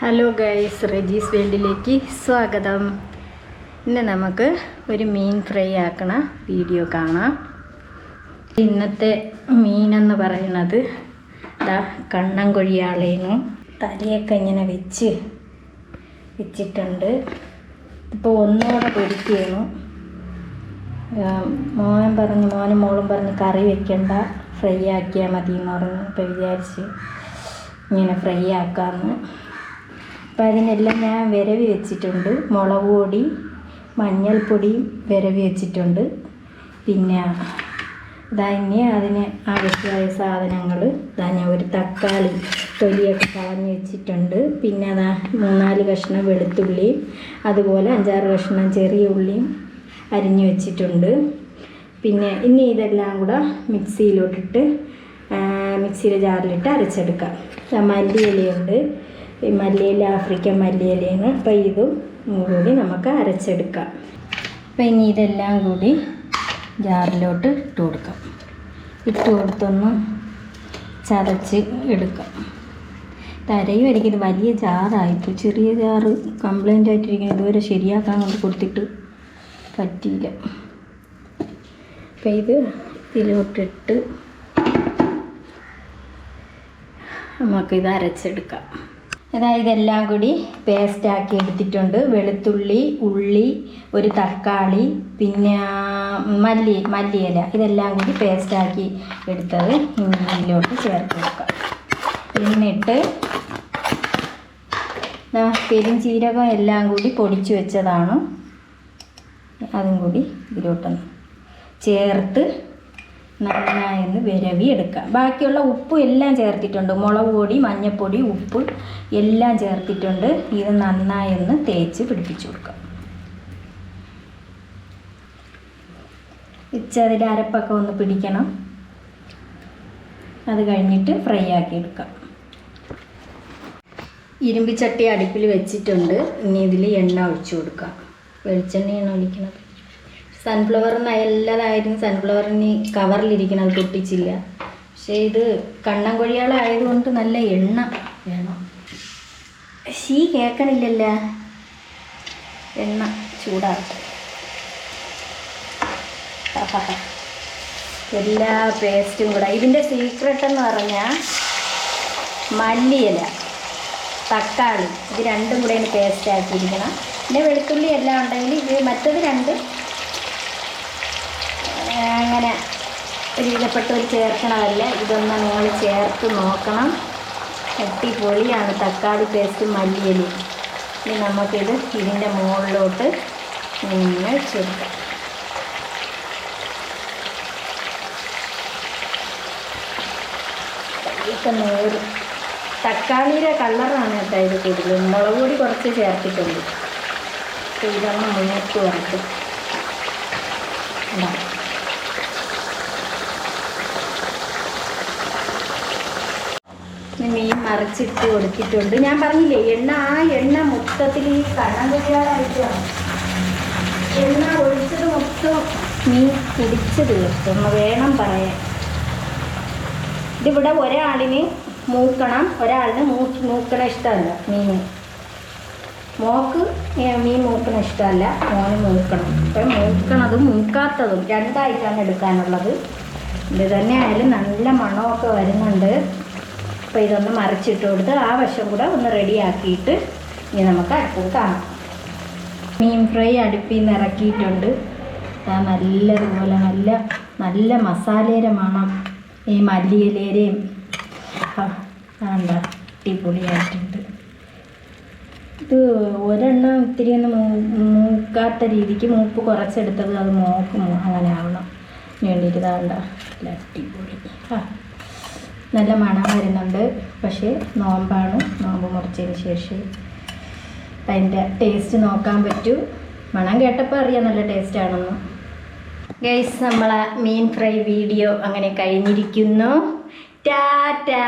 Hello guys Reji's വേൾഡിലേക്ക് സ്വാഗതം. ഇന്ന് നമുക്ക് ഒരു മീൻ ഫ്രൈ ആക്കണ വീഡിയോ കാണാം. ഇന്നത്തെ മീനെന്ന് പറയുന്നത് ഇതാ കണ്ണം കൊഴിയാളേനു. തലയൊക്കെ ഇങ്ങനെ വെച്ച് വെച്ചിട്ടുണ്ട്. ഇപ്പോൾ ഒന്നുകൂടെ പൊരിക്കുകയാണ് മോൻ പറഞ്ഞ് മോനും മോളും പറഞ്ഞ് കറി വെക്കണ്ട ഫ്രൈ ആക്കിയാൽ മതി എന്ന് പറഞ്ഞു. ഇപ്പോൾ വിചാരിച്ച് ഇങ്ങനെ ഫ്രൈ ആക്കാമെന്ന് അപ്പം അതിനെല്ലാം ഞാൻ വിരവി വെച്ചിട്ടുണ്ട്. മുളക് പൊടി മഞ്ഞൾപ്പൊടിയും വിരവി വെച്ചിട്ടുണ്ട്. പിന്നെ ധന്യ അതിന് ആവശ്യമായ സാധനങ്ങൾ ധന്യ ഒരു തക്കാളി തൊലിയൊക്കെ കളഞ്ഞ് വെച്ചിട്ടുണ്ട്. പിന്നെ അതാ മൂന്നാൽ കഷ്ണം വെളുത്തുള്ളിയും അതുപോലെ അഞ്ചാറ് കഷ്ണം ചെറിയ ഉള്ളിയും അരിഞ്ഞു വെച്ചിട്ടുണ്ട്. പിന്നെ ഇനി ഇതെല്ലാം കൂടെ മിക്സിയിലോട്ടിട്ട് മിക്സിയിലെ ജാറിലിട്ട് അരച്ചെടുക്കാം. മല്ലിയിലയുണ്ട്. ഈ മല്ലിയില ആഫ്രിക്കൻ മല്ലിയിലയാണ് അപ്പോൾ ഇതും കൂടി നമുക്ക് അരച്ചെടുക്കാം. അപ്പം ഇനി ഇതെല്ലാം കൂടി ജാറിലോട്ട് ഇട്ട് കൊടുക്കാം. ഇട്ട് കൊടുത്തൊന്ന് ചതച്ച് എടുക്കാം. തരയും എനിക്കിത് വലിയ ജാറായിപ്പോൾ ചെറിയ ജാറ് കംപ്ലൈന്റ് ആയിട്ടിരിക്കുന്നു. ഇതുവരെ ശരിയാക്കാൻ കൊണ്ട് കൊടുത്തിട്ട് പറ്റിയില്ല. അപ്പം ഇത് ഇതിലോട്ടിട്ട് നമുക്കിത് അരച്ചെടുക്കാം. അതായത് ഇതെല്ലാം കൂടി പേസ്റ്റാക്കി എടുത്തിട്ടുണ്ട്. വെളുത്തുള്ളി ഉള്ളി ഒരു തക്കാളി പിന്നെ മല്ലി മല്ലിയില. ഇതെല്ലാം കൂടി പേസ്റ്റാക്കി എടുത്തത് ഇതിലോട്ട് ചേർത്ത് വെക്കാം എന്നിട്ട് പെരിഞ്ചീരകം എല്ലാം കൂടി പൊടിച്ചു വെച്ചതാണ്. അതും കൂടി ഇതിലോട്ടൊന്ന് ചേർത്ത് നന്നായൊന്ന് വിരവി എടുക്കുക. ബാക്കിയുള്ള ഉപ്പ് എല്ലാം ചേർത്തിട്ടുണ്ട്. മുളക് പൊടി മഞ്ഞൾപ്പൊടി ഉപ്പ് എല്ലാം ചേർത്തിട്ടുണ്ട്. ഇത് നന്നായൊന്ന് തേച്ച് പിടിപ്പിച്ചു കൊടുക്കുക. ഇച്ചതിന്റെ അരപ്പൊക്കെ ഒന്ന് പിടിക്കണം. അത് കഴിഞ്ഞിട്ട് ഫ്രൈ ആക്കി എടുക്കാം ഇരുമ്പിച്ചട്ടി അടുപ്പിൽ വെച്ചിട്ടുണ്ട്. ഇനി ഇതിൽ എണ്ണ ഒഴിച്ചു കൊടുക്കുക. വെളിച്ചെണ്ണയാണ് ഒഴിക്കുന്നത് സൺഫ്ലവർ നല്ലതായിരുന്നു സൺഫ്ലവറിന് കവറിലിരിക്കണം അത് പൊട്ടിച്ചില്ല. പക്ഷേ ഇത് കണ്ണൻ കൊഴിയാളായതുകൊണ്ട് നല്ല എണ്ണ വേണം. ഷീ കേൾക്കണില്ലല്ല എണ്ണ ചൂടാകട്ടെ എല്ലാ പേസ്റ്റും കൂടെ. ഇതിന്റെ സീക്രട്ട് എന്ന് പറഞ്ഞാൽ മല്ലിയില തക്കാളി. ഇത് രണ്ടും കൂടെ പേസ്റ്റ് ആക്കിയിരിക്കണം. പിന്നെ വെളുത്തുള്ളി എല്ലാം ഉണ്ടെങ്കിൽ ഇത് മറ്റത് രണ്ട് അങ്ങനെ ഒരു വിലപ്പെട്ട ഒരു ചേർക്കണമല്ല ഇതൊന്ന് നിങ്ങൾ ചേർത്ത് നോക്കണം. അടിപൊളിയാണ്. തക്കാളി പേസ്റ്റ് മല്ലിയലി. ഇനി നമുക്കിത് ഇതിന്റെ മുകളിലോട്ട് നിന്ന് ചേർക്കാം. ഇപ്പം നേര് തക്കാളിയുടെ കളറാണ് കേട്ടോ ഇത് കൂടുതൽ മുളക് പൊടി കുറച്ച് ചേർത്തിട്ടുണ്ട്. ഇതൊന്ന് മുന്നോട്ട് ഉണ്ടാവും മീൻ മറിച്ചിട്ട് കൊടുത്തിട്ടുണ്ട് ഞാൻ പറഞ്ഞില്ലേ എണ്ണ ആ എണ്ണ മൊത്തത്തിൽ ഈ കണ്ണം കൊഴിയാറായിട്ടാണ് എണ്ണ ഒഴിച്ചത് മൊത്തം മീൻ കുടിച്ച് തീർത്തൊന്ന് വേണം പറയാൻ. ഇതിവിടെ ഒരാളിന് മൂക്കണം ഒരാളിന് മൂ മൂക്കണ ഇഷ്ടമല്ല മീൻ മോക്ക് മീൻ മൂക്കണ ഇഷ്ടമല്ല മോന് മൂക്കണം. അപ്പം മൂക്കണതും മൂക്കാത്തതും രണ്ടായിട്ടാണ് എടുക്കാനുള്ളത്. ഇത് തന്നെ ആയാലും നല്ല മണമൊക്കെ വരുന്നുണ്ട്. അപ്പോൾ ഇതൊന്ന് മറിച്ചിട്ട് കൊടുത്ത് ആ വശം കൂടെ ഒന്ന് റെഡിയാക്കിയിട്ട് ഇനി നമുക്ക് അടുത്തത് കാണാം. മീൻ ഫ്രൈ അടുപ്പിൽ നിന്ന് ഇറക്കിയിട്ടുണ്ട്. നല്ലതുപോലെ നല്ല നല്ല മസാലയുടെ മണം ഈ മല്ലിയിലേരെയും വേണ്ട അടിപൊളിയായിട്ടുണ്ട്. ഇത് ഒരെണ്ണം ഇത്തിരി ഒന്ന് മൂക്കാത്ത രീതിക്ക് മൂപ്പ് കുറച്ചെടുത്തത് അത് മോക്കും അങ്ങനെ ആവണം. വേണ്ടിയിട്ട് ഇതാണ്ട അടിപൊളി. ആ. നല്ല മണം വരുന്നുണ്ട്. പക്ഷേ നോമ്പാണ്. നോമ്പ് മുറിച്ചതിന് ശേഷം അതിന്റെ ടേസ്റ്റ് നോക്കാൻ പറ്റൂ. മണം കേട്ടപ്പോൾ അറിയാം നല്ല ടേസ്റ്റ് ആണെന്ന്. ഗൈസ് നമ്മളെ മീൻ ഫ്രൈ വീഡിയോ അങ്ങനെ കഴിഞ്ഞിരിക്കുന്നു. ടാറ്റാ